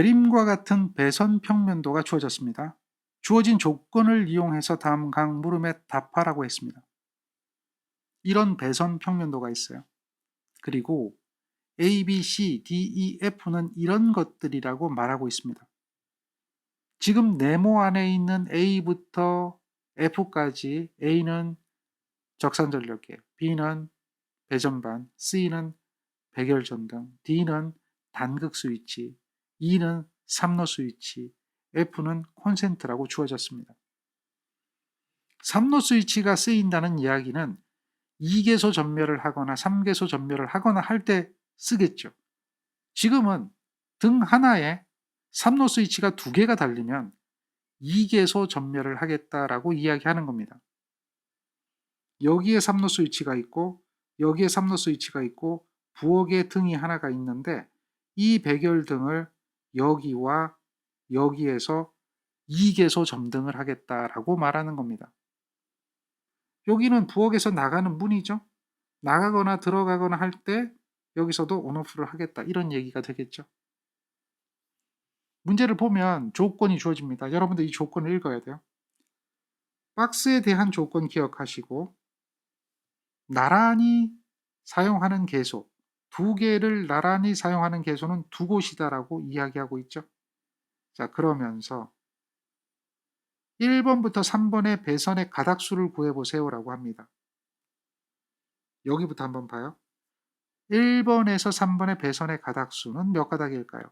그림과 같은 배선 평면도가 주어졌습니다. 주어진 조건을 이용해서 다음 각 물음에 답하라고 했습니다. 이런 배선 평면도가 있어요. 그리고 A, B, C, D, E, F는 이런 것들이라고 말하고 있습니다. 지금 네모 안에 있는 A부터 F까지 A는 적산전력계, B는 배전반, C는 백열전등, D는 단극 스위치, E는 삼로 스위치, F는 콘센트라고 주어졌습니다. 삼로 스위치가 쓰인다는 이야기는 2개소 전멸을 하거나 3개소 전멸을 하거나 할 때 쓰겠죠. 지금은 등 하나에 3로 스위치가 두 개가 달리면 2개소 전멸을 하겠다라고 이야기하는 겁니다. 여기에 3로 스위치가 있고 여기에 3로 스위치가 있고 부엌에 등이 하나가 있는데 이 백열등을 여기와 여기에서 2개소 점등을 하겠다라고 말하는 겁니다. 여기는 부엌에서 나가는 문이죠. 나가거나 들어가거나 할 때 여기서도 온오프를 하겠다 이런 얘기가 되겠죠. 문제를 보면 조건이 주어집니다. 여러분들 이 조건을 읽어야 돼요. 박스에 대한 조건 기억하시고 나란히 사용하는 개소 두 개를 나란히 사용하는 개소는 두 곳이다라고 이야기하고 있죠. 자 그러면서 1번부터 3번의 배선의 가닥수를 구해보세요라고 합니다. 여기부터 한번 봐요. 1번에서 3번의 배선의 가닥수는 몇 가닥일까요?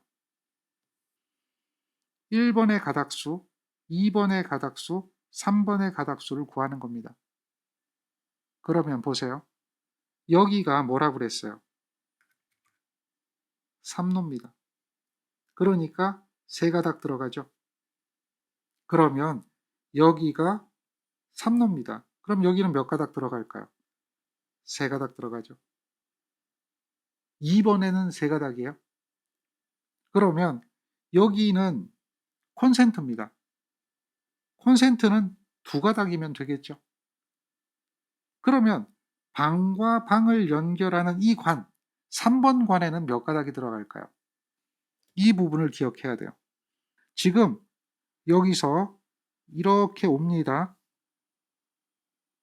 1번의 가닥수, 2번의 가닥수, 3번의 가닥수를 구하는 겁니다. 그러면 보세요. 여기가 뭐라 그랬어요? 3로입니다. 그러니까 세 가닥 들어가죠. 그러면 여기가 3로입니다. 그럼 여기는 몇 가닥 들어갈까요? 세 가닥 들어가죠. 2번에는 세 가닥이에요. 그러면 여기는 콘센트입니다. 콘센트는 두 가닥이면 되겠죠. 그러면 방과 방을 연결하는 이 관, 3번 관에는 몇 가닥이 들어갈까요? 이 부분을 기억해야 돼요. 지금 여기서 이렇게 옵니다.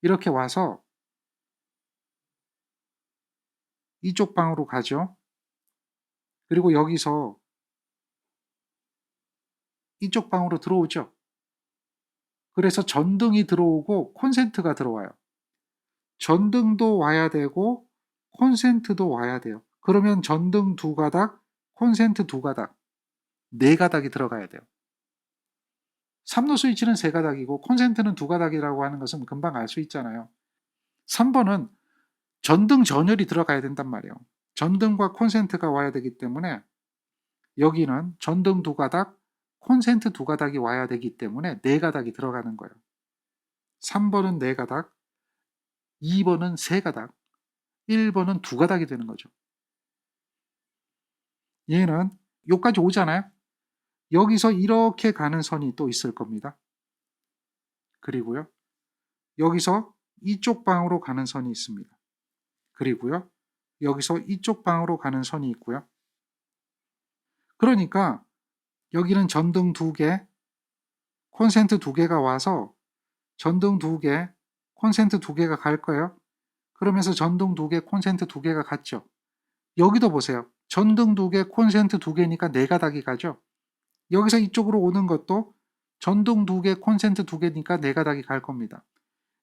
이렇게 와서 이쪽 방으로 가죠. 그리고 여기서 이쪽 방으로 들어오죠. 그래서 전등이 들어오고 콘센트가 들어와요. 전등도 와야 되고 콘센트도 와야 돼요. 그러면 전등 두 가닥, 콘센트 두 가닥, 네 가닥이 들어가야 돼요. 3로 스위치는 세 가닥이고 콘센트는 두 가닥이라고 하는 것은 금방 알 수 있잖아요. 3번은 전등 전열이 들어가야 된단 말이에요. 전등과 콘센트가 와야 되기 때문에 여기는 전등 두 가닥, 콘센트 두 가닥이 와야 되기 때문에 네 가닥이 들어가는 거예요. 3번은 네 가닥, 2번은 세 가닥, 1번은 두 가닥이 되는 거죠. 얘는 여기까지 오잖아요. 여기서 이렇게 가는 선이 또 있을 겁니다. 그리고요. 여기서 이쪽 방으로 가는 선이 있습니다. 그리고요. 여기서 이쪽 방으로 가는 선이 있고요. 그러니까 여기는 전등 두 개, 콘센트 두 개가 와서 전등 두 개, 콘센트 두 개가 갈 거예요. 그러면서 전등 두 개, 콘센트 두 개가 갔죠. 여기도 보세요. 전등 두 개, 콘센트 두 개니까 네 가닥이 가죠. 여기서 이쪽으로 오는 것도 전등 두 개, 콘센트 두 개니까 네 가닥이 갈 겁니다.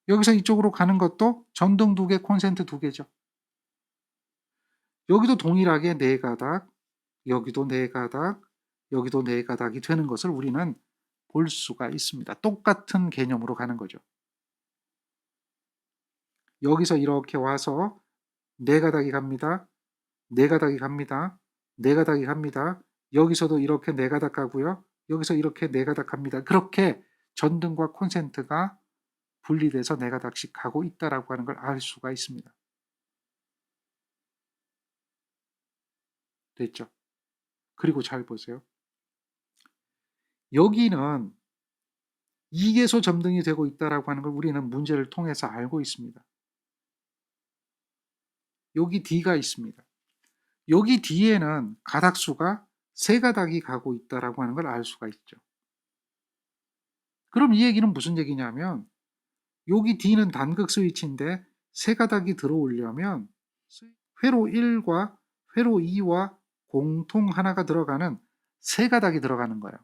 여기서 이쪽으로 가는 것도 전등 두 개, 콘센트 두 개죠. 여기도 동일하게 네 가닥, 여기도 네 가닥, 여기도 네 가닥이 되는 것을 우리는 볼 수가 있습니다. 똑같은 개념으로 가는 거죠. 여기서 이렇게 와서 네 가닥이 갑니다. 네 가닥이 갑니다. 네 가닥이 갑니다. 여기서도 이렇게 네 가닥 가고요. 여기서 이렇게 네 가닥 갑니다. 그렇게 전등과 콘센트가 분리돼서 네 가닥씩 가고 있다라고 하는 걸 알 수가 있습니다. 됐죠? 그리고 잘 보세요. 여기는 이계소 점등이 되고 있다라고 하는 걸 우리는 문제를 통해서 알고 있습니다. 여기 D가 있습니다. 여기 D에는 가닥수가 세 가닥이 가고 있다라고 하는 걸 알 수가 있죠. 그럼 이 얘기는 무슨 얘기냐면 여기 D는 단극 스위치인데 세 가닥이 들어오려면 회로 1과 회로 2와 공통 하나가 들어가는 세 가닥이 들어가는 거예요.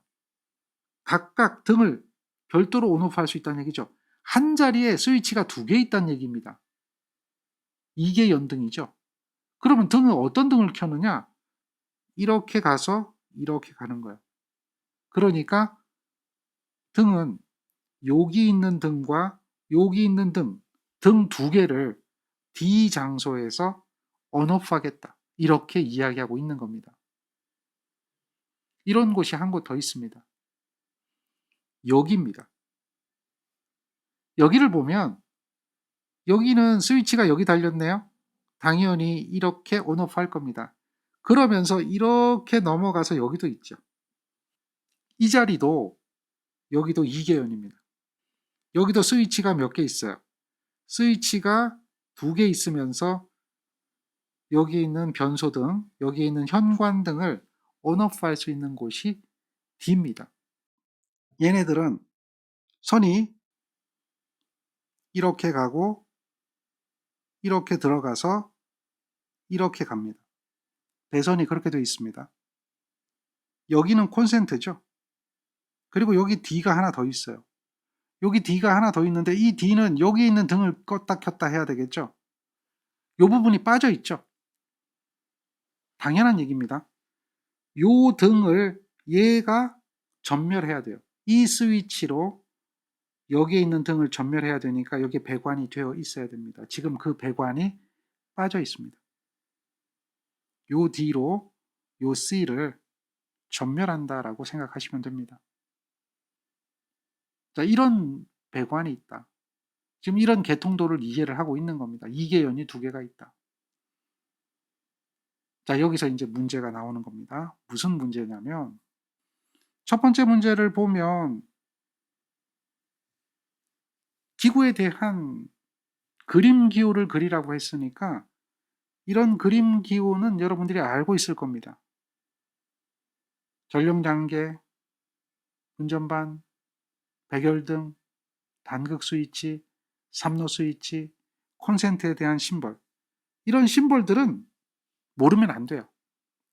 각각 등을 별도로 온오프할 수 있다는 얘기죠. 한 자리에 스위치가 두 개 있다는 얘기입니다. 이게 연등이죠. 그러면 등은 어떤 등을 켜느냐? 이렇게 가서 이렇게 가는 거예요. 그러니까 등은 여기 있는 등과 여기 있는 등, 등 두 개를 D 장소에서 언업하겠다. 이렇게 이야기하고 있는 겁니다. 이런 곳이 한 곳 더 있습니다. 여기입니다. 여기를 보면 여기는 스위치가 여기 달렸네요. 당연히 이렇게 온오프 할 겁니다. 그러면서 이렇게 넘어가서 여기도 있죠. 이 자리도 여기도 2개연입니다. 여기도 스위치가 몇 개 있어요. 스위치가 두 개 있으면서 여기 있는 변소 등, 여기 있는 현관 등을 온오프 할 수 있는 곳이 D입니다. 얘네들은 선이 이렇게 가고 이렇게 들어가서 이렇게 갑니다. 배선이 그렇게 되어 있습니다. 여기는 콘센트죠. 그리고 여기 D가 하나 더 있어요. 여기 D가 하나 더 있는데 이 D는 여기 있는 등을 껐다 켰다 해야 되겠죠. 이 부분이 빠져 있죠. 당연한 얘기입니다. 요 등을 얘가 전멸해야 돼요. 이 스위치로 여기에 있는 등을 전멸해야 되니까 여기 배관이 되어 있어야 됩니다. 지금 그 배관이 빠져 있습니다. 요 D로 요 C를 전멸한다라고 생각하시면 됩니다. 자, 이런 배관이 있다. 지금 이런 개통도를 이해를 하고 있는 겁니다. 이계연이 두 개가 있다. 자, 여기서 이제 문제가 나오는 겁니다. 무슨 문제냐면, 첫 번째 문제를 보면, 기구에 대한 그림 기호를 그리라고 했으니까, 이런 그림 기호는 여러분들이 알고 있을 겁니다. 전령단계, 운전반, 백열등, 단극 스위치, 삼로 스위치, 콘센트에 대한 심벌. 이런 심벌들은 모르면 안 돼요.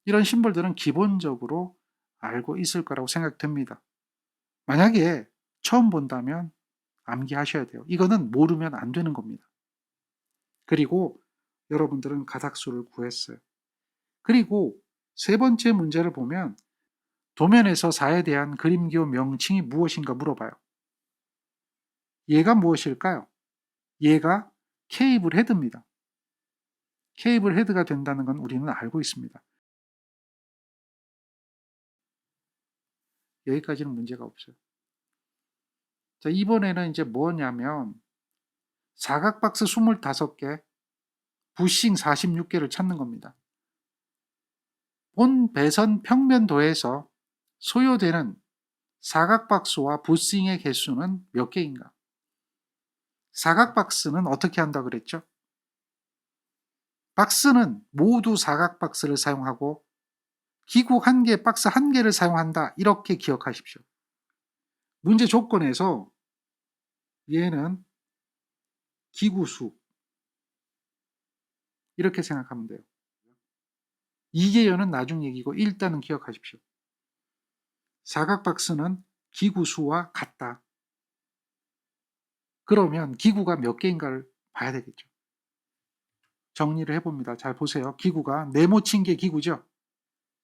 이런 심벌들은 기본적으로 알고 있을 거라고 생각됩니다. 만약에 처음 본다면 암기하셔야 돼요. 이거는 모르면 안 되는 겁니다. 그리고 여러분들은 가닥수를 구했어요. 그리고 세 번째 문제를 보면 도면에서 4에 대한 그림기호 명칭이 무엇인가 물어봐요. 얘가 무엇일까요? 얘가 케이블 헤드입니다. 케이블 헤드가 된다는 건 우리는 알고 있습니다. 여기까지는 문제가 없어요. 자, 이번에는 이제 뭐냐면 사각 박스 25개, 부싱 46개를 찾는 겁니다. 본 배선 평면도에서 소요되는 사각 박스와 부싱의 개수는 몇 개인가? 사각 박스는 어떻게 한다 그랬죠? 박스는 모두 사각 박스를 사용하고 기구 한 개, 박스 한 개를 사용한다. 이렇게 기억하십시오. 문제 조건에서 얘는 기구수 이렇게 생각하면 돼요. 이계연은 나중 얘기고 일단은 기억하십시오. 사각 박스는 기구수와 같다. 그러면 기구가 몇 개인가를 봐야 되겠죠. 정리를 해봅니다. 잘 보세요. 기구가 네모친 게 기구죠.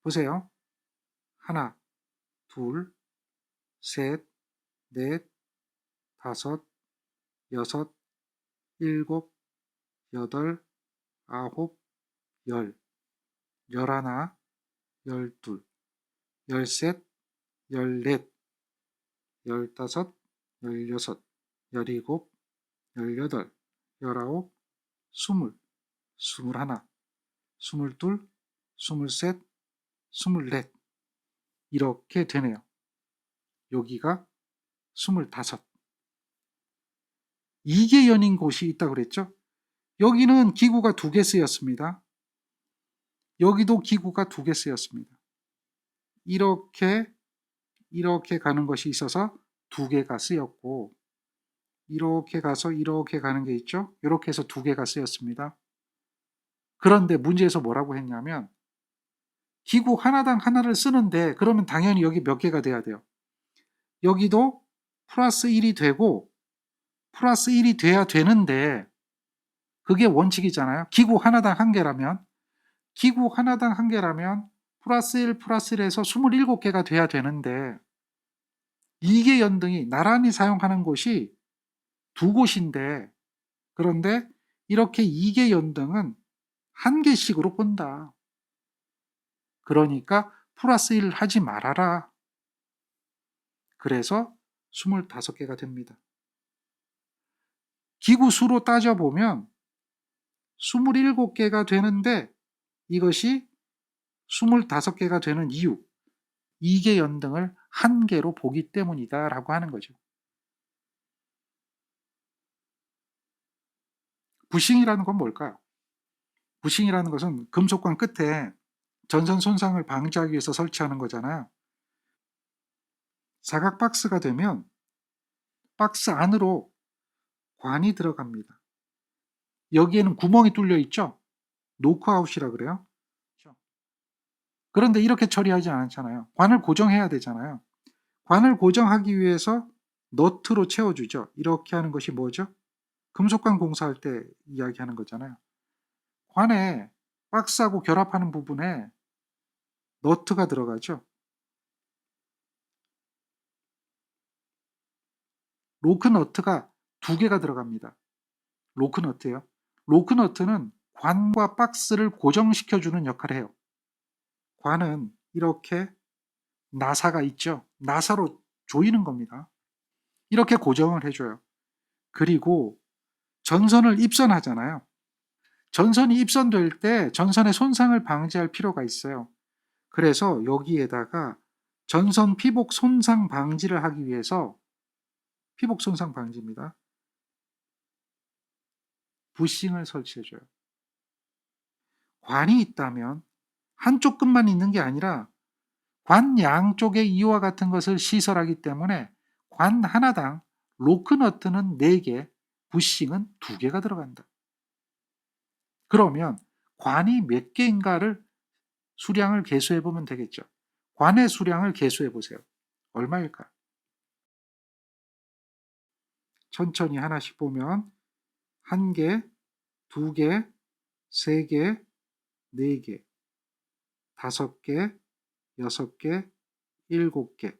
보세요. 하나, 둘, 셋, 넷, 다섯, 여섯, 일곱, 여덟, 아홉, 열, 열하나, 열둘, 열셋, 열넷, 열다섯, 열여섯, 열일곱, 열여덟, 열아홉, 스물, 스물하나, 스물둘, 스물셋, 스물넷. 이렇게 되네요. 여기가 스물다섯. 이게 연인 곳이 있다 그랬죠? 여기는 기구가 두 개 쓰였습니다. 여기도 기구가 두 개 쓰였습니다. 이렇게 이렇게 가는 것이 있어서 두 개가 쓰였고 이렇게 가서 이렇게 가는 게 있죠. 이렇게 해서 두 개가 쓰였습니다. 그런데 문제에서 뭐라고 했냐면 기구 하나당 하나를 쓰는데 그러면 당연히 여기 몇 개가 돼야 돼요. 여기도 플러스 1이 되고 플러스 1이 돼야 되는데 그게 원칙이잖아요. 기구 하나당 한 개라면 기구 하나당 한 개라면 플러스 1 플러스 1에서 27개가 돼야 되는데 이계 연등이 나란히 사용하는 곳이 두 곳인데 그런데 이렇게 이계 연등은 한 개씩으로 본다. 그러니까 플러스 1 하지 말아라. 그래서 25개가 됩니다. 기구 수로 따져보면 27개가 되는데 이것이 25개가 되는 이유, 이계 연등을 한 개로 보기 때문이다 라고 하는 거죠. 부싱이라는 건 뭘까요? 부싱이라는 것은 금속관 끝에 전선 손상을 방지하기 위해서 설치하는 거잖아요. 사각 박스가 되면 박스 안으로 관이 들어갑니다. 여기에는 구멍이 뚫려 있죠? 노크아웃이라 그래요. 그런데 이렇게 처리하지 않잖아요. 관을 고정해야 되잖아요. 관을 고정하기 위해서 너트로 채워주죠. 이렇게 하는 것이 뭐죠? 금속관 공사할 때 이야기하는 거잖아요. 관에 박스하고 결합하는 부분에 너트가 들어가죠. 로크 너트가 두 개가 들어갑니다. 로크 너트요. 로크 너트는 관과 박스를 고정시켜주는 역할을 해요. 관은 이렇게 나사가 있죠. 나사로 조이는 겁니다. 이렇게 고정을 해줘요. 그리고 전선을 입선하잖아요. 전선이 입선될 때 전선의 손상을 방지할 필요가 있어요. 그래서 여기에다가 전선 피복 손상 방지를 하기 위해서 피복 손상 방지입니다. 부싱을 설치해줘요. 관이 있다면 한쪽 끝만 있는 게 아니라 관 양쪽에 이와 같은 것을 시설하기 때문에 관 하나당 로크너트는 4개, 부싱은 2개가 들어간다. 그러면 관이 몇 개인가를 수량을 계수해 보면 되겠죠. 관의 수량을 계수해 보세요. 얼마일까? 천천히 하나씩 보면 한 개, 두 개, 세 개, 네 개, 다섯 개, 여섯 개, 일곱 개,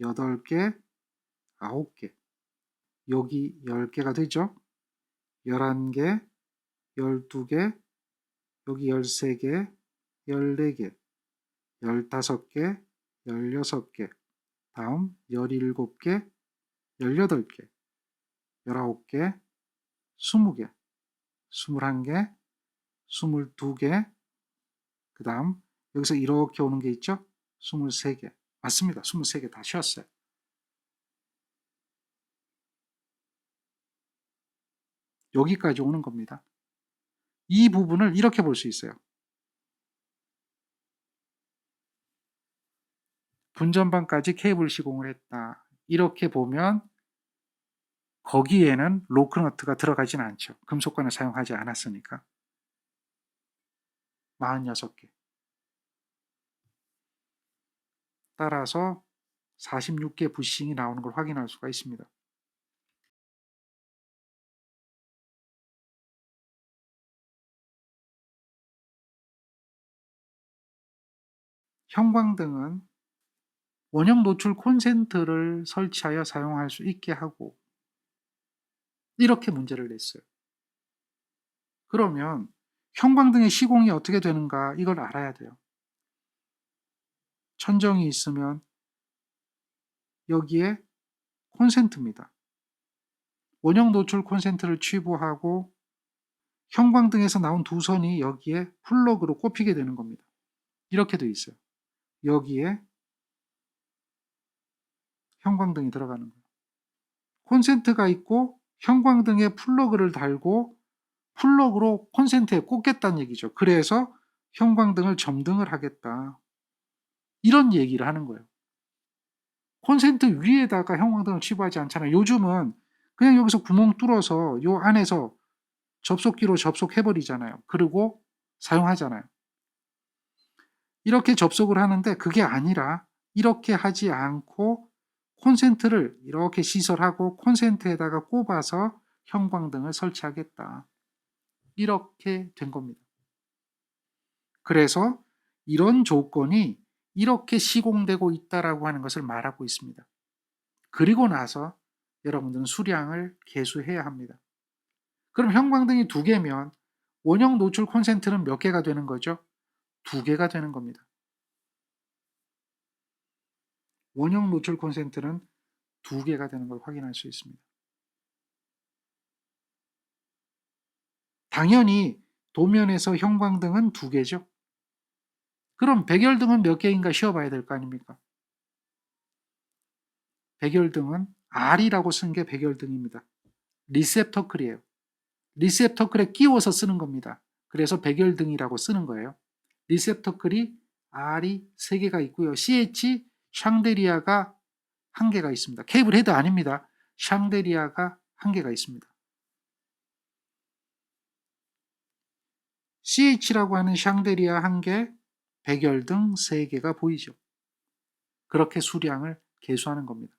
여덟 개, 아홉 개. 여기 열 개가 되죠? 열한 개, 열두 개, 여기 열세 개, 열네 개, 열다섯 개, 열여섯 개, 다음 열일곱 개, 열여덟 개, 열아홉 개, 스무 개, 스물한 개, 스물두 개, 그 다음 여기서 이렇게 오는 게 있죠? 23개. 맞습니다. 23개 다 쉬었어요. 여기까지 오는 겁니다. 이 부분을 이렇게 볼 수 있어요. 분전반까지 케이블 시공을 했다. 이렇게 보면 거기에는 로크너트가 들어가진 않죠. 금속관을 사용하지 않았으니까. 46개. 따라서 46개 부싱이 나오는 걸 확인할 수가 있습니다. 형광등은 원형 노출 콘센트를 설치하여 사용할 수 있게 하고 이렇게 문제를 냈어요. 그러면 형광등의 시공이 어떻게 되는가 이걸 알아야 돼요. 천정이 있으면 여기에 콘센트입니다. 원형 노출 콘센트를 취부하고 형광등에서 나온 두 선이 여기에 플러그로 꼽히게 되는 겁니다. 이렇게 되어 있어요. 여기에 형광등이 들어가는 거예요. 콘센트가 있고 형광등에 플러그를 달고 플러그로 콘센트에 꽂겠다는 얘기죠. 그래서 형광등을 점등을 하겠다. 이런 얘기를 하는 거예요. 콘센트 위에다가 형광등을 치부하지 않잖아요. 요즘은 그냥 여기서 구멍 뚫어서 요 안에서 접속기로 접속해버리잖아요. 그리고 사용하잖아요. 이렇게 접속을 하는데 그게 아니라 이렇게 하지 않고 콘센트를 이렇게 시설하고 콘센트에다가 꼽아서 형광등을 설치하겠다. 이렇게 된 겁니다. 그래서 이런 조건이 이렇게 시공되고 있다라고 하는 것을 말하고 있습니다. 그리고 나서 여러분들은 수량을 계수해야 합니다. 그럼 형광등이 두 개면 원형 노출 콘센트는 몇 개가 되는 거죠? 두 개가 되는 겁니다. 원형 노출 콘센트는 두 개가 되는 걸 확인할 수 있습니다. 당연히 도면에서 형광등은 두 개죠. 그럼 백열등은 몇 개인가 쉬어봐야 될 거 아닙니까? 백열등은 R이라고 쓴 게 백열등입니다. 리셉터클이에요. 리셉터클에 끼워서 쓰는 겁니다. 그래서 백열등이라고 쓰는 거예요. 리셉터클이 R이 3개가 있고요. CH 샹데리아가 1개가 있습니다. 케이블 헤드 아닙니다. 샹데리아가 1개가 있습니다. CH라고 하는 샹데리아 1개, 백열 등 3개가 보이죠. 그렇게 수량을 계수하는 겁니다.